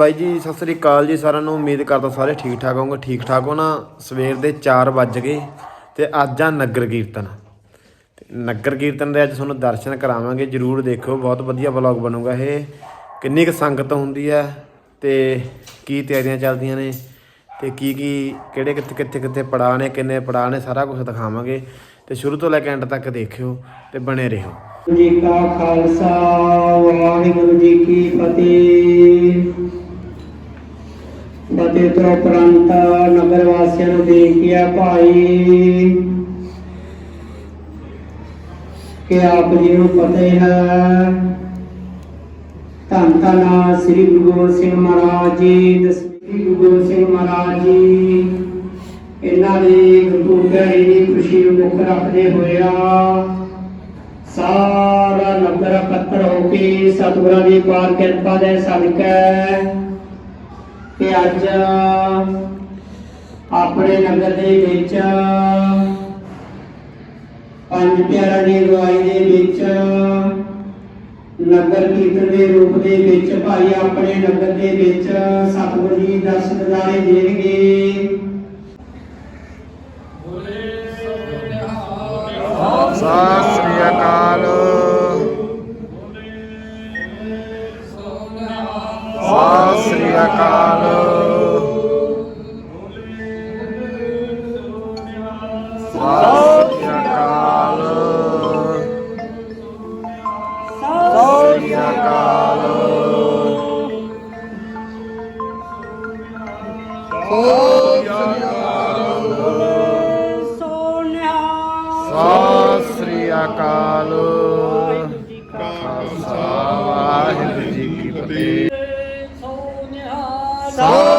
ਬਾਈ ਜੀ, ਸਤਿ ਸ੍ਰੀ ਅਕਾਲ ਜੀ, ਸਾਰਿਆਂ ਨੂੰ ਉਮੀਦ ਕਰਦਾ ਸਾਰੇ ਠੀਕ ਠਾਕ ਹੋਵੋਗੇ। ਠੀਕ ਠਾਕ ਹੋ ਨਾ? ਸਵੇਰ ਦੇ 4 ਵੱਜ ਗਏ ਤੇ ਅੱਜ ਆ ਨਗਰ ਕੀਰਤਨ। ਤੇ ਨਗਰ ਕੀਰਤਨ ਦੇ ਅੱਜ ਤੁਹਾਨੂੰ ਦਰਸ਼ਨ ਕਰਾਵਾਂਗੇ, ਜਰੂਰ ਦੇਖਿਓ। ਬਹੁਤ ਵਧੀਆ ਵਲੌਗ ਬਣੂਗਾ ਇਹ। ਕਿੰਨੀ ਕੁ ਸੰਗਤ ਹੁੰਦੀ ਹੈ ਤੇ ਕੀ ਤਿਆਰੀਆਂ ਚੱਲਦੀਆਂ ਨੇ ਤੇ ਕੀ ਕੀ, ਕਿਹੜੇ ਕਿੱਥੇ ਕਿੱਥੇ ਕਿੱਥੇ ਪੜਾਅ ਨੇ, ਕਿੰਨੇ ਪੜਾਅ ਨੇ, ਸਾਰਾ ਕੁਝ ਦਿਖਾਵਾਂਗੇ। ਤੇ ਸ਼ੁਰੂ ਤੋਂ ਲੈ ਕੇ ਐਂਡ ਤੱਕ ਦੇਖਿਓ ਤੇ ਬਣੇ ਰਹੋ। ਜੀ ਕਾ ਖਾਲਸਾ, ਵਾਹਿਗੁਰੂ ਜੀ ਕੀ ਫਤਿਹ। ਫਤਿਹ ਤੋਂ ਉਪਰੰਤ ਨਗਰ ਵਾਸੀਆਂ ਨੂੰ ਬੇਨਤੀ ਭਾਈ ਕਿ ਆਪ ਜੀ ਨੂੰ ਪਤਾ ਹੈ ਧੰਨ ਧੰਨ ਸ੍ਰੀ ਗੁਰੂ ਗੋਬਿੰਦ ਸਿੰਘ ਮਹਾਰਾਜ ਜੀ, ਦਸਵੀਂ ਗੁਰੂ ਗੋਬਿੰਦ ਸਿੰਘ ਮਹਾਰਾਜ ਜੀ। ਇਹਨਾਂ ਦੀ ਗੁਰਪੁਰਬ ਦੀ ਖੁਸ਼ੀ ਨੂੰ ਮੁੱਖ ਰੱਖਦੇ ਹੋਇਆ ਸਾਰਾ ਨਗਰ ਇਕੱਤਰ ਹੋ ਕੇ ਸਤਿਗੁਰਾਂ ਦੀ ਪਾਰ ਕਿਰਪਾ ਦੇ ਸਦਕਾ ਕਿ ਅੱਜ ਆਪਣੇ ਨਗਰ ਦੇ ਵਿੱਚ ਪੰਜ ਪਿਆਰਾਂ ਦੀ ਅਗਵਾਈ ਦੇ ਵਿੱਚ ਨਗਰ ਕੀਰਤਨ ਦੇ ਰੂਪ ਦੇ ਵਿੱਚ ਭਾਈ ਆਪਣੇ ਨਗਰ ਦੇ ਵਿੱਚ ਸਤਿਗੁਰੂ ਜੀ ਦਰਸ਼ਨ ਦਿਦਾਰੇ ਦੇਣਗੇ। ਸਤਿ ਸ੍ਰੀ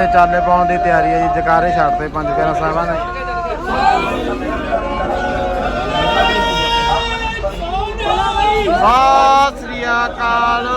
ਦੇ ਚਾਲੇ ਪਾਉਣ ਦੀ ਤਿਆਰੀ ਹੈ ਜੀ, ਜਕਾਰੇ ਛੱਡਦੇ ਪੰਜ ਪਿਆਰਾ ਸਾਹਿਬਾਂ ਨੇ ਸਤਿ ਸ੍ਰੀ ਅਕਾਲ।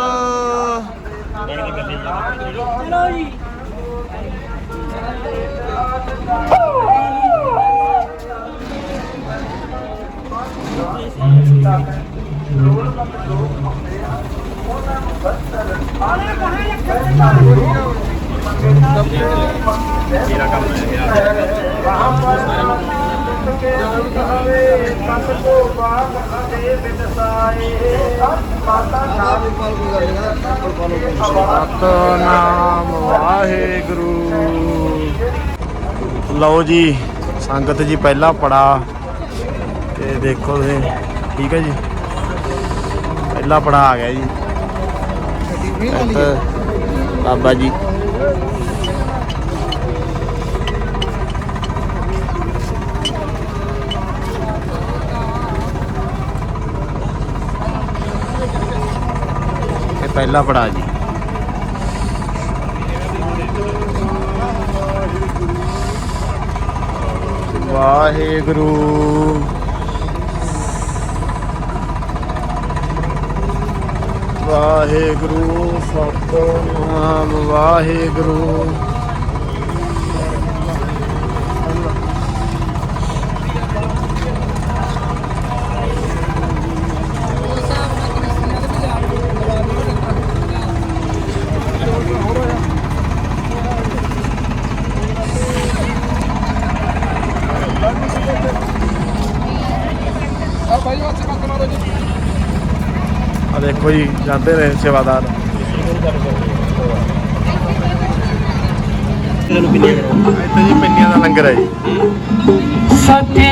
ਸਤਨਾਮ ਵਾਹਿਗੁਰੂ ਲਓ ਜੀ ਸੰਗਤ ਜੀ ਪਹਿਲਾ ਪੜਾ ਤੇ ਦੇਖੋ ਤੁਸੀਂ ਠੀਕ ਹੈ ਜੀ? ਪਹਿਲਾ ਪੜਾ ਆ ਗਿਆ ਜੀ। ਬਾਬਾ ਜੀ। ਪਹਿਲਾ ਪੜਾ ਜੀ। ਵਾਹਿਗੁਰੂ। ਵਾਹਿਗੁਰੂ ਸਤਨਾਮ ਵਾਹਿਗੁਰੂ। ਦੇਖੋ ਜੀ ਜਾਂਦੇ ਨੇ ਸੇਵਾਦਾਰ। ਇੱਥੇ ਜੀ ਪਿੰਨੀਆਂ ਦਾ ਲੰਗਰ ਹੈ ਜੀ। ਸ੍ਰੀ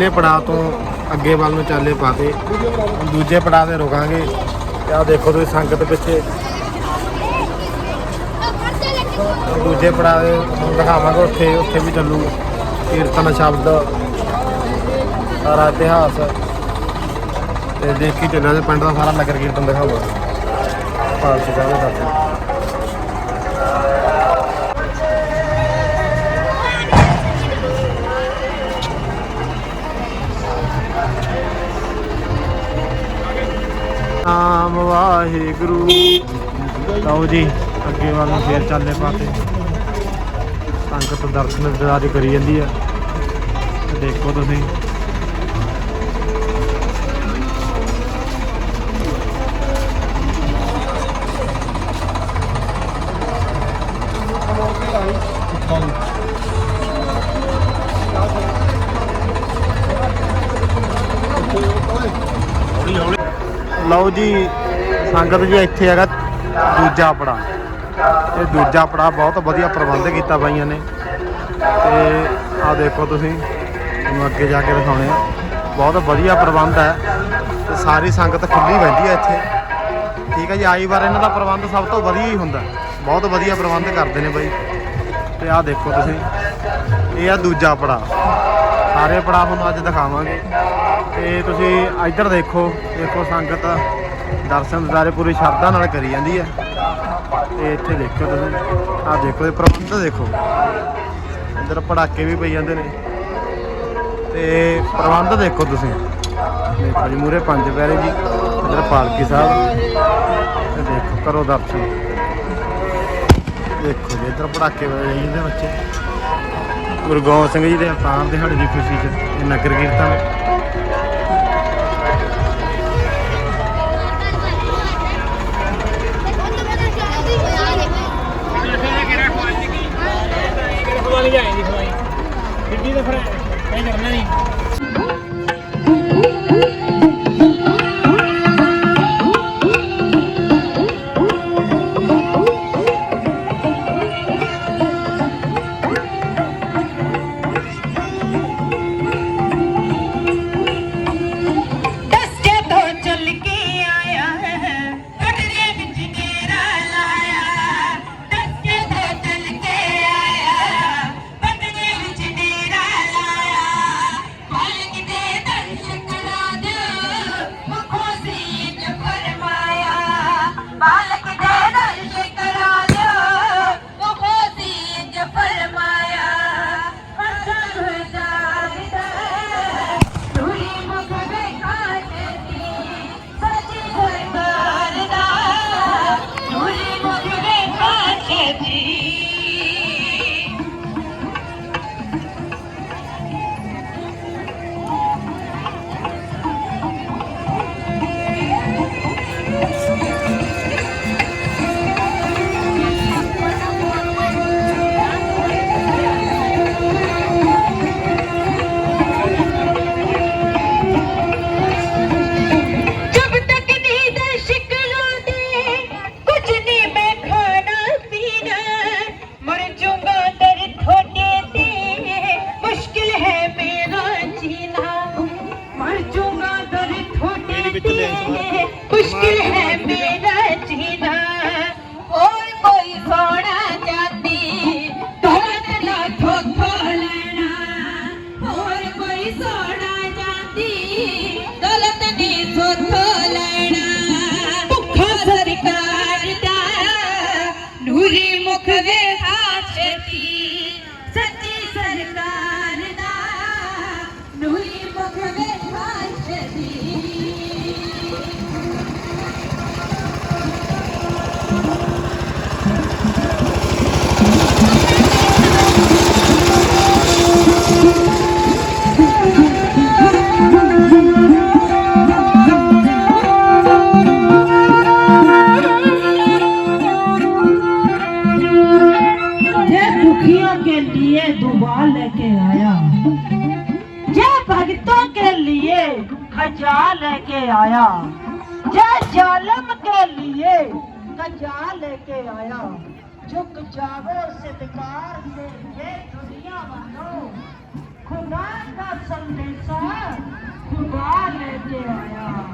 ਪਹਿਲੇ ਪੜਾਅ ਤੋਂ ਅੱਗੇ ਵੱਲ ਨੂੰ ਚਾਲੇ ਪਾਤੇ ਹੁਣ ਦੂਜੇ ਪੜਾਅ ਤੇ ਰੁਕਾਂਗੇ। ਤੇ ਆਹ ਦੇਖੋ ਤੁਸੀਂ ਸੰਗਤ ਪਿੱਛੇ। ਦੂਜੇ ਪੜਾਅ ਦੇ ਦਿਖਾਵਾਂਗੇ, ਉੱਥੇ ਉੱਥੇ ਵੀ ਚੱਲੂ ਕੀਰਤਨ ਸ਼ਬਦ, ਸਾਰਾ ਇਤਿਹਾਸ। ਤੇ ਦੇਖੀ ਚੱਲਿਆ ਤੇ ਪਿੰਡ ਦਾ ਸਾਰਾ ਨਗਰ ਕੀਰਤਨ ਦਿਖਾਊਗਾ ਪਾਲਕੀ ਸਾਹਿਬ ਦੇ ਨਾਮ ਵਾਹਿਗੁਰੂ। ਲਓ ਜੀ, ਅੱਗੇ ਵੱਲ ਨੂੰ ਫੇਰ ਚੱਲੇ ਪਾਤੇ ਸੰਗਤ ਦਰਸ਼ਨ ਦਿਦਾਰੀ ਕਰੀ ਜਾਂਦੀ ਆ। ਦੇਖੋ ਤੁਸੀਂ। ਲਓ ਜੀ, ਸੰਗਤ ਜੀ ਇੱਥੇ ਹੈਗਾ ਦੂਜਾ ਪੜਾ ਇਹ ਦੂਜਾ ਪੜਾ ਬਹੁਤ ਵਧੀਆ ਪ੍ਰਬੰਧ ਕੀਤਾ ਬਾਈਆਂ ਨੇ। ਤੇ ਆਹ ਦੇਖੋ ਤੁਸੀਂ ਤੁਹਾਨੂੰ ਅੱਗੇ ਜਾ ਕੇ ਦਿਖਾਉਣੇ ਆ ਬਹੁਤ ਵਧੀਆ ਪ੍ਰਬੰਧ ਹੈ। ਤੇ ਸਾਰੀ ਸੰਗਤ ਖੁੱਲੀ ਬੈਠੀ ਹੈ ਇੱਥੇ। ਠੀਕ ਹੈ ਜੀ, ਆਈ ਵਾਰ ਇਹਨਾਂ ਦਾ ਪ੍ਰਬੰਧ ਸਭ ਤੋਂ ਵਧੀਆ ਹੀ ਹੁੰਦਾ। ਬਹੁਤ ਵਧੀਆ ਪ੍ਰਬੰਧ ਕਰਦੇ ਨੇ ਬਾਈ। ਤੇ ਆਹ ਦੇਖੋ ਤੁਸੀਂ, ਇਹ ਆ ਦੂਜਾ ਪੜਾ ਸਾਰੇ ਪੜਾ ਤੁਹਾਨੂੰ ਅੱਜ ਦਿਖਾਵਾਂਗੇ। ਤੇ ਤੁਸੀਂ ਇੱਧਰ ਦੇਖੋ ਦੇਖੋ ਸੰਗਤ ਦਰਸ਼ਨ ਦਿਦਾਰੇ ਪੂਰੀ ਸ਼ਰਧਾ ਨਾਲ ਕਰੀ ਜਾਂਦੀ ਹੈ। ਤੇ ਇੱਥੇ ਦੇਖੋ ਤੁਸੀਂ, ਆਹ ਦੇਖੋ ਇਹ ਪ੍ਰਬੰਧ ਦੇਖੋ। ਇੱਧਰ ਪੜਾਕੇ ਵੀ ਪਈ ਜਾਂਦੇ ਨੇ। ਤੇ ਪ੍ਰਬੰਧ ਦੇਖੋ ਤੁਸੀਂ। ਦੇਖੋ ਜੀ ਮੂਰੇ ਪੰਜ ਪੈਰੇ ਜੀ, ਇੱਧਰ ਪਾਲਕੀ ਸਾਹਿਬ। ਤੇ ਦੇਖੋ ਕਰੋ ਦਰਸ਼ਨ। ਦੇਖੋ ਜੀ, ਇੱਧਰ ਪੜਾਕੇ ਵਜੇ ਜਾਂਦੇ ਬੱਚੇ। ਗੁਰੂ ਗੋਬਿੰਦ ਸਿੰਘ ਜੀ ਦੇ ਅਵਤਾਰ ਦਿਹਾੜੇ ਦੀ ਖੁਸ਼ੀ 'ਚ ਇਹ ਨਗਰ ਕੀਰਤਨ। ਗੱਡੀ ਦਾ ਫਿਰ ਇਹ ਕਰਨਾ ਨਹੀਂ। आया जे जालम के लिए खजा लेके आया झुक जाओ सत्कार से ये दुनिया वालों खुदा का संदेशा खुदा लेके आया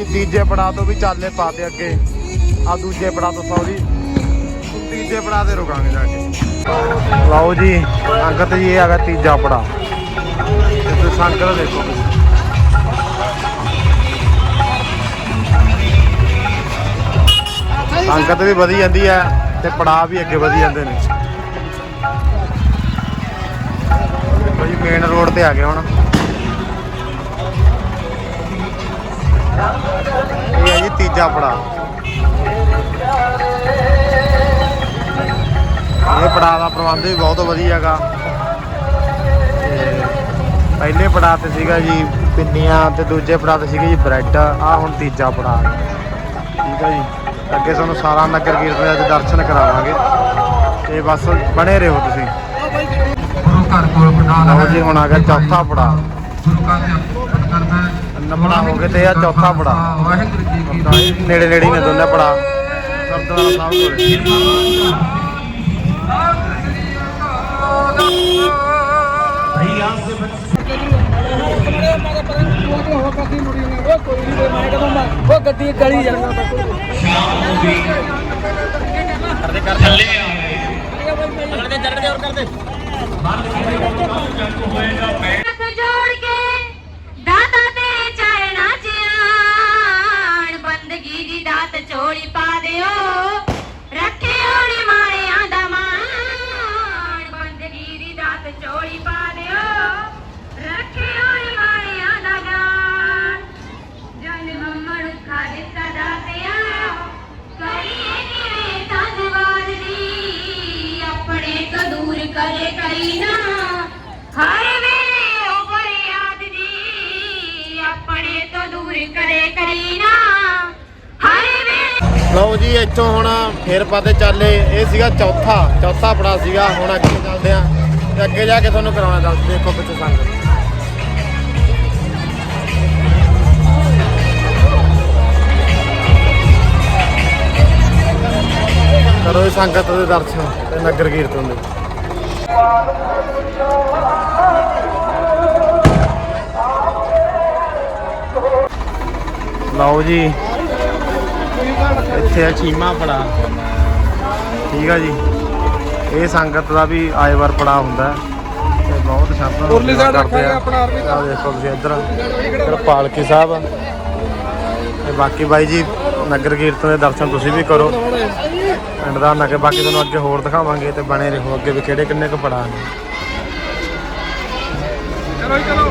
ਲਓ ਤੀਜੇ ਪੜਾਅ ਤੋਂ ਵੀ ਚਾਲੇ ਪਾਤੇ ਅੱਗੇ। ਆ ਦੂਜੇ ਪੜਾਅ ਤੋਂ ਸੌਰੀ ਤੀਜੇ ਪੜਾਅ ਤੇ ਰੁਕਾਂਗੇ ਜਾ ਕੇ। ਲਓ ਜੀ ਅੰਗਤ ਜੀ, ਇਹ ਹੈਗਾ ਤੀਜਾ ਪੜਾਅ। ਤੇ ਸੰਗਤ ਦੇਖੋ ਸੰਗਤ ਵੀ ਵਧੀ ਜਾਂਦੀ ਹੈ ਤੇ ਪੜਾਅ ਵੀ ਅੱਗੇ ਵਧੀ ਜਾਂਦੇ ਨੇ। ਦੇਖੋ ਜੀ ਮੇਨ ਰੋਡ ਤੇ ਆ ਗਏ ਹੁਣ। ਜੀ ਪੜਾ ਇਹ ਪੜਾ ਦਾ ਪ੍ਰਬੰਧ ਵੀ ਬਹੁਤ ਵਧੀਆ ਹੈਗਾ ਤੇ ਪਹਿਲੇ ਪੜਾ ਤੇ ਸੀਗਾ ਜੀ ਪਿੰਨੀਆਂ ਤੇ ਦੂਜੇ ਪੜਾ ਤੇ ਸੀਗਾ ਜੀ ਬ੍ਰੈਡ। ਆ ਹੁਣ ਤੀਜਾ ਪੜਾ ਠੀਕ ਹੈ ਜੀ। ਅੱਗੇ ਤੁਹਾਨੂੰ ਸਾਰਾ ਨਗਰ ਕੀਰਤਨ ਦੇ ਦਰਸ਼ਨ ਕਰਾਵਾਂਗੇ। ਤੇ ਬਸ ਬਣੇ ਰਹੋ ਤੁਸੀਂ। ਗੁਰੂ ਘਰ ਕੋਲ ਬਣਾ ਲਓ ਜੀ ਹੁਣ ਆ ਗਿਆ ਚੌਥਾ ਪੜਾ ਗੁਰੂ ਘਰ ਕਰਨਾ ਹੈ ਗਏ ਤੇ ਆ ਚੌਥਾ ਪੜਾ ਵਾਹਿਗੁਰੂ ਜੀ ਕੀ ਨੇੜੇ ਨੇੜੇ ਹੀ ਨੇ ਦੋਨੇ ਪੜਾ ਗੁਰਦੁਆਰਾ ਸਾਹਿਬ ਕੋਲੇ। ਉਹ ਗੱਡੀ ਗਲੀ ਜਾਣਾ ਹੱਥ ਜੋੜ ਦੀ ਦਾਤ ਝੋਲੀ ਪਾ ਦਿਓ। ਲਓ ਜੀ, ਇੱਥੋਂ ਹੁਣ ਫੇਰ ਪਾਤੇ ਚੱਲੇ। ਇਹ ਸੀਗਾ ਚੌਥਾ ਚੌਥਾ ਪੜਾ ਸੀਗਾ। ਹੁਣ ਅੱਗੇ ਚੱਲਦੇ ਆ। ਤੇ ਅੱਗੇ ਜਾ ਕੇ ਤੁਹਾਨੂੰ ਕਰਾਉਣਾ ਦੱਸ ਦੇਖੋ ਪਿੱਛੇ ਸੰਗਤ ਕਰੋ ਜੀ ਸੰਗਤ ਦੇ ਦਰਸ਼ਨ ਤੇ ਨਗਰ ਕੀਰਤਨ ਦੇ। ਲਓ ਜੀ ਇੱਥੇ ਆ ਚੀਮਾ ਪੜਾ ਠੀਕ ਆ ਜੀ। ਇਹ ਸੰਗਤ ਦਾ ਵੀ ਆਏ ਵਾਰ ਪੜਾ ਹੁੰਦਾ ਤੇ ਬਹੁਤ ਨਾਲ ਉਰਲੀ side ਕਰਦੇ ਆ। ਰੱਖਾਂਗੇ ਆਪਣਾ ਆਰਮੀ ਦਾ। ਦੇਖੋ ਤੁਸੀਂ ਇੱਧਰ। ਇੱਧਰ ਪਾਲਕੀ ਸਾਹਿਬ। ਤੇ ਬਾਕੀ ਬਾਈ ਜੀ ਨਗਰ ਕੀਰਤਨ ਦੇ ਦਰਸ਼ਨ ਤੁਸੀਂ ਵੀ ਕਰੋ। ਪਿੰਡ ਦਾ ਨਗਰ ਬਾਕੀ ਤੁਹਾਨੂੰ ਅੱਗੇ ਹੋਰ ਦਿਖਾਵਾਂਗੇ ਤੇ ਬਣੇ ਰਹੋ। ਅੱਗੇ ਵੀ ਕਿਹੜੇ ਕਿੰਨੇ ਕੁ ਪੜਾ ਨੇ ਚਲੋ ਚਲੋ।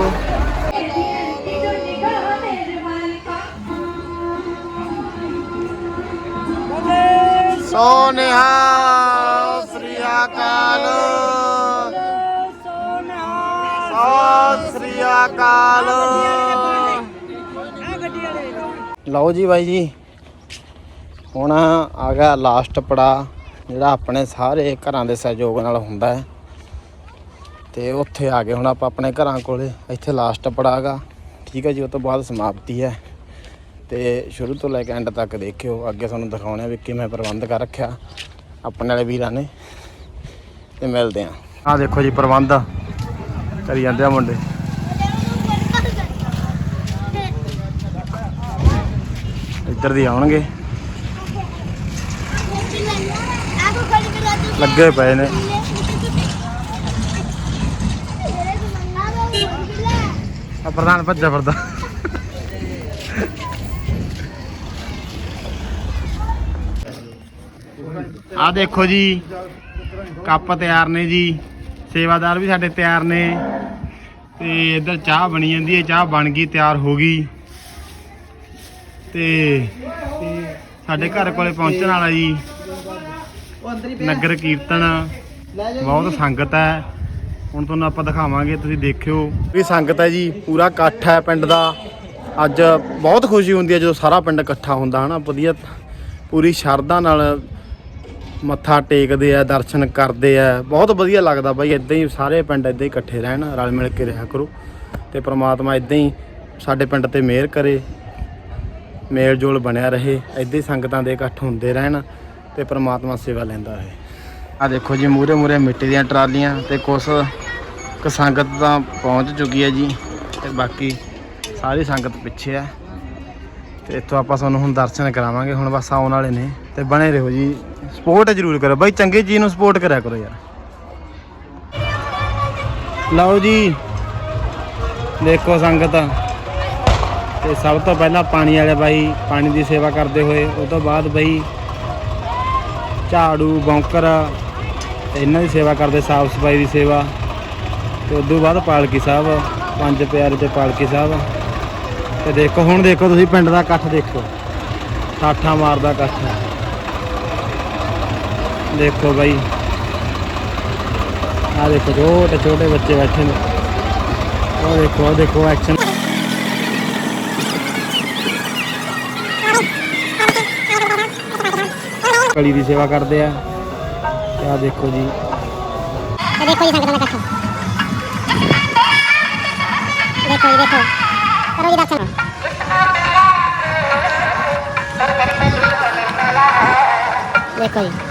ਸੋ ਨਿਹਾਲ ਸ੍ਰੀ ਅਕਾਲ ਸਤਿ ਸ੍ਰੀ ਅਕਾਲ। ਲਓ ਜੀ ਬਾਈ ਜੀ, ਹੁਣ ਆ ਗਿਆ ਲਾਸਟ ਪੜਾ, ਜਿਹੜਾ ਆਪਣੇ ਸਾਰੇ ਘਰਾਂ ਦੇ ਸਹਿਯੋਗ ਨਾਲ ਹੁੰਦਾ ਹੈ। ਤੇ ਉੱਥੇ ਆ ਗਏ ਹੁਣ ਆਪਾਂ ਆਪਣੇ ਘਰਾਂ ਕੋਲੇ, ਇੱਥੇ ਲਾਸਟ ਪੜਾ ਹੈਗਾ ਠੀਕ ਹੈ ਜੀ, ਉਹ ਤੋਂ ਬਾਅਦ ਸਮਾਪਤੀ ਹੈ। ਤੇ ਸ਼ੁਰੂ ਤੋਂ ਲੈ ਕੇ ਐਂਡ ਤੱਕ ਦੇਖਿਓ। ਅੱਗੇ ਤੁਹਾਨੂੰ ਦਿਖਾਉਣੇ ਆ ਵੀ ਕਿਵੇਂ ਪ੍ਰਬੰਧ ਕਰ ਰੱਖਿਆ। ਆਪਣੇ ਵਾਲੇ ਵੀਰਾਂ ਨੇ। ਤੇ ਮਿਲਦੇ ਆ ਆ ਦੇਖੋ ਜੀ ਪ੍ਰਬੰਧ। ਕਰੀ ਜਾਂਦੇ ਆ ਮੁੰਡੇ। ਇੱਧਰ ਦੀ ਆਉਣਗੇ। ਲੱਗੇ ਪਏ ਨੇ। ਆ ਪ੍ਰਧਾਨ ਭੱਜਾ ਫਿਰਦਾ। ਆ ਦੇਖੋ ਜੀ। ਕੱਪ ਤਿਆਰ ਨੇ ਜੀ। ਸੇਵਾਦਾਰ ਵੀ ਸਾਡੇ ਤਿਆਰ ਨੇ। ਤੇ ਇੱਧਰ ਚਾਹ ਬਣੀ ਜਾਂਦੀ ਹੈ। ਚਾਹ ਬਣ ਗਈ, ਤਿਆਰ ਹੋ ਗਈ। ਤੇ ਸਾਡੇ ਘਰ ਕੋਲੇ ਪਹੁੰਚਣ ਵਾਲਾ ਜੀ। ਨਗਰ ਕੀਰਤਨ। ਬਹੁਤ ਸੰਗਤ ਹੈ। ਹੁਣ ਤੁਹਾਨੂੰ ਆਪਾਂ ਦਿਖਾਵਾਂਗੇ, ਤੁਸੀਂ ਦੇਖਿਓ। ਵੀ ਸੰਗਤ ਹੈ ਜੀ, ਪੂਰਾ ਇਕੱਠ ਹੈ ਪਿੰਡ ਦਾ। ਅੱਜ ਬਹੁਤ ਖੁਸ਼ੀ ਹੁੰਦੀ ਹੈ ਜਦੋਂ ਸਾਰਾ ਪਿੰਡ ਇਕੱਠਾ ਹੁੰਦਾ, ਹਨਾ। ਵਧੀਆ, ਪੂਰੀ ਸ਼ਰਧਾ ਨਾਲ ਮੱਥਾ ਟੇਕਦੇ ਆ, ਦਰਸ਼ਨ ਕਰਦੇ ਆ। ਬਹੁਤ ਵਧੀਆ ਲੱਗਦਾ ਬਾਈ ਇਦਾਂ ਹੀ ਸਾਰੇ ਪਿੰਡ ਇਦਾਂ ਹੀ ਇਕੱਠੇ ਰਹਿਣ, ਰਲ ਮਿਲ ਕੇ ਰਿਹਾ ਕਰੋ। ਤੇ ਪ੍ਰਮਾਤਮਾ ਇਦਾਂ ਹੀ ਸਾਡੇ ਪਿੰਡ ਤੇ ਮਿਹਰ ਕਰੇ ਮੇਲ ਜੋਲ ਬਣਿਆ ਰਹੇ ਇਦਾਂ ਹੀ ਸੰਗਤਾਂ ਦੇ ਇਕੱਠ ਹੁੰਦੇ ਰਹਿਣ ਤੇ ਪ੍ਰਮਾਤਮਾ ਸੇਵਾ ਲੈਂਦਾ ਰਹੇ। ਆ ਦੇਖੋ ਜੀ ਮੂਰੇ ਮੂਰੇ ਮਿੱਟੀ ਦੀਆਂ ਟਰਾਲੀਆਂ ਤੇ ਕੁਛ ਕੁ ਸੰਗਤ ਤਾਂ ਪਹੁੰਚ ਚੁੱਕੀ ਹੈ ਜੀ। ਤੇ ਬਾਕੀ ਸਾਰੀ ਸੰਗਤ ਪਿੱਛੇ ਹੈ ਤੇ ਇੱਥੋਂ ਆਪਾਂ ਤੁਹਾਨੂੰ ਹੁਣ ਦਰਸ਼ਨ ਕਰਾਵਾਂਗੇ, ਹੁਣ ਬਸ ਆਉਣ ਵਾਲੇ ਨੇ। ਤੇ ਬਣੇ ਰਹੋ ਜੀ। ਸਪੋਰਟ ਜ਼ਰੂਰ ਕਰੋ। ਬਾਈ, ਚੰਗੀ ਚੀਜ਼ ਨੂੰ ਸਪੋਰਟ ਕਰਿਆ ਕਰੋ ਯਾਰ। ਲਓ ਜੀ, ਦੇਖੋ ਸੰਗਤ। ਤੇ ਸਭ ਤੋਂ ਪਹਿਲਾਂ ਪਾਣੀ ਵਾਲੇ ਬਾਈ, ਪਾਣੀ ਦੀ ਸੇਵਾ ਕਰਦੇ ਹੋਏ, ਉਹ ਤੋਂ ਬਾਅਦ ਬਾਈ, ਝਾੜੂ, ਬੌਂਕਰ, ਇਹਨਾਂ ਦੀ ਸੇਵਾ ਕਰਦੇ, ਸਾਫ਼ ਸਫ਼ਾਈ ਦੀ ਸੇਵਾ। ਤੇ ਤੋਂ ਬਾਅਦ ਪਾਲਕੀ ਸਾਹਿਬ, ਪੰਜ ਪਿਆਰੇ ਤੇ ਪਾਲਕੀ ਸਾਹਿਬ। ਤੇ ਦੇਖੋ, ਹੁਣ ਦੇਖੋ ਤੁਸੀਂ ਪਿੰਡ ਦਾ ਇਕੱਠ ਦੇਖੋ। ਠਾਠਾ ਮਾਰਦਾ ਇਕੱਠ। ਦੇਖੋ ਬਾਈ। ਆ ਦੇਖੋ, ਛੋਟੇ ਛੋਟੇ ਬੱਚੇ ਬੈਠੇ ਨੇ। ਉਹ ਦੇਖੋ ਉਹ ਦੇਖੋ ਐਕਸ਼ਨ ਕਲੀ ਦੀ ਸੇਵਾ ਕਰਦੇ ਆ। ਆ ਦੇਖੋ ਜੀ। ਦੇਖੋ ਜੀ ਸੰਗਤਾਂ ਦਾ ਇਕੱਠ ਦੇਖੋ। ਜੀ ਦੇਖੋ ਕਰੋ ਜੀ ਦਰਸ਼ਨ ਦੇਖੋ ਜੀ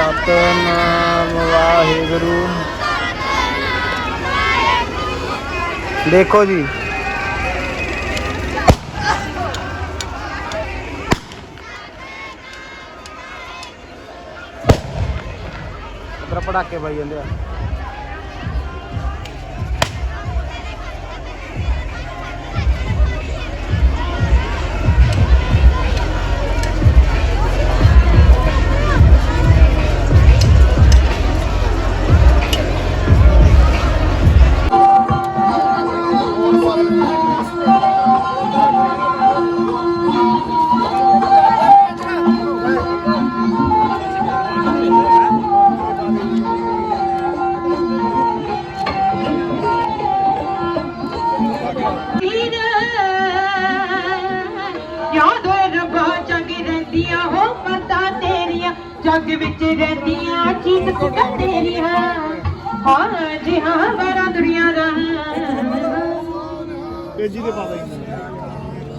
ਸਤਨਾਮ ਵਾਹਿਗੁਰੂ। ਦੇਖੋ ਜੀ। ਉਧਰ ਪੜਾਕੇ ਪਾਈ ਜਾਂਦੇ ਆ।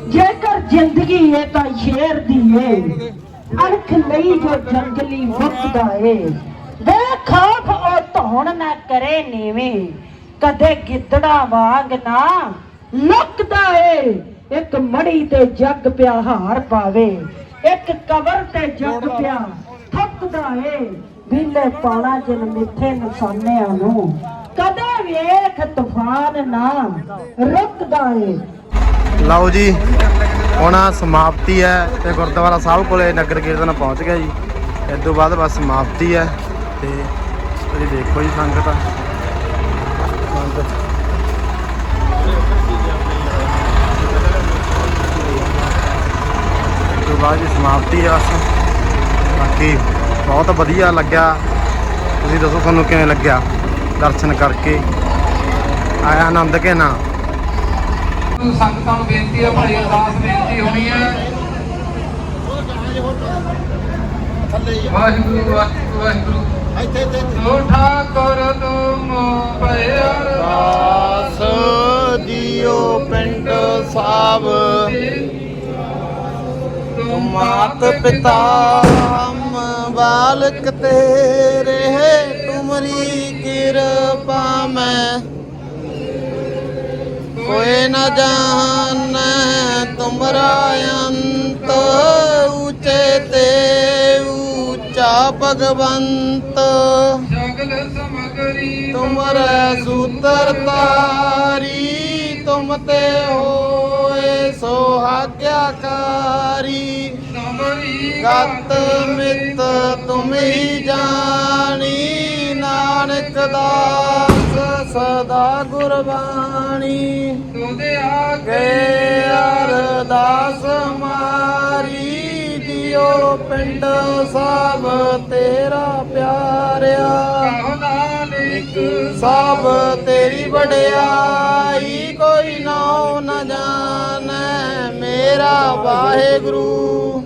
ਜੇਕਰ ਜ਼ਿੰਦਗੀ ਹੈ ਤਾਂ ਸ਼ੇਰ ਦੀ ਏ। ਅਰਖ ਲਈ ਜੋ ਜੰਗਲੀ ਮੁੱਕਦਾ ਏ। ਵੇ ਖਾਫ ਉਹ ਧੌਣ ਨਾ ਕਰੇ ਨੀਵੇਂ। ਕਦੇ ਗਿੱਦੜਾ ਵਾਂਗ ਨਾ ਲੁਕਦਾ ਏ। ਇੱਕ ਮੜੀ ਤੇ ਜੱਗ ਪਿਆ ਹਾਰ ਪਾਵੇ। ਇੱਕ ਕਬਰ ਤੇ ਜੱਗ ਪਿਆ ਥੱਕਦਾ ਏ। ਵਿਲੇ ਪਾਣਾ ਜਿਨ ਮਿੱਠੇ ਨਿਸ਼ਾਨਿਆਂ ਨੂੰ। ਕਦੇ ਵੇਖ ਤੂਫਾਨ ਨਾ ਰੁਕਦਾ ਏ ਲਓ ਜੀ, ਹੁਣ ਸਮਾਪਤੀ ਹੈ ਤੇ ਗੁਰਦੁਆਰਾ ਸਾਹਿਬ ਕੋਲੇ ਨਗਰ ਕੀਰਤਨ ਪਹੁੰਚ ਗਿਆ ਜੀ। ਇਸ ਤੋਂ ਬਾਅਦ ਬਸ ਸਮਾਪਤੀ ਹੈ ਤੇ ਤੁਸੀਂ ਦੇਖੋ ਜੀ ਸੰਗਤ। ਸੰਗਤ। ਤੋਂ ਬਾਅਦ ਜੀ ਸਮਾਪਤੀ ਹੈ ਬਸ। ਬਾਕੀ ਬਹੁਤ ਵਧੀਆ ਲੱਗਿਆ। ਤੁਸੀਂ ਦੱਸੋ ਤੁਹਾਨੂੰ ਕਿਵੇਂ ਲੱਗਿਆ? ਦਰਸ਼ਨ ਕਰਕੇ ਆਇਆ ਆਨੰਦ ਕੇ ਨਾ। ਸੰਗਤਾਂ ਨੂੰ ਬੇਨਤੀ ਹੈ ਭਾਈ ਅਰਦਾਸ ਬੇਨਤੀ ਹੋਣੀ ਹੈ। ਵਾਹਿਗੁਰੂ ਵਾਹਿਗੁਰੂ ਵਾਹਿਗੁਰੂ। ਸੋ ਠਾਕੁਰ ਤੁਮ ਭੈ ਅਰਦਾਸ। ਦਾਸ ਜੀਓ ਪਿੰਡ ਸਾਹਿਬ। ਮਾਤ ਪਿਤਾ ਹਮ ਬਾਲਕ ਤੇਰੇ ਤੁਮਰੀ ਕਿਰਪਾ ਮੈਂ ਕੋਏ ਨ ਜਾਣੈ ਤੁਮਰਾ ਅੰਤ ਉੱਚੇ ਤੇ ਉੱਚਾ ਭਗਵੰਤ। ਸਗਲ ਸਮਗਰੀ ਤੁਮਰੇ ਸੂਤਰ ਤਾਰੀ ਤੁਮ ਤੇ ਹੋਏ ਸੁਹਾਗਿਆਕਾਰੀ। ਸਮਰੀ ਗਤ ਮਿਤ ਤੁਮ ਹੀ ਜਾਣੀ ਨਾਨਕ ਦਾਸ ਸਦਾ ਗੁਰਬਾਣੀ। ਤੁਦੇ ਆਗੇ ਅਰਦਾਸ ਮਾਰੀ। ਦਿਓ ਪਿੰਡ ਸਭ ਤੇਰਾ ਪਿਆਰਿਆ ਕਹੋ ਨਾਨਕ ਸਭ ਤੇਰੀ ਵਡਿਆਈ ਕੋਈ ਨਾਉ ਨ ਜਾਣੈ। ਮੇਰਾ ਵਾਹਿਗੁਰੂ।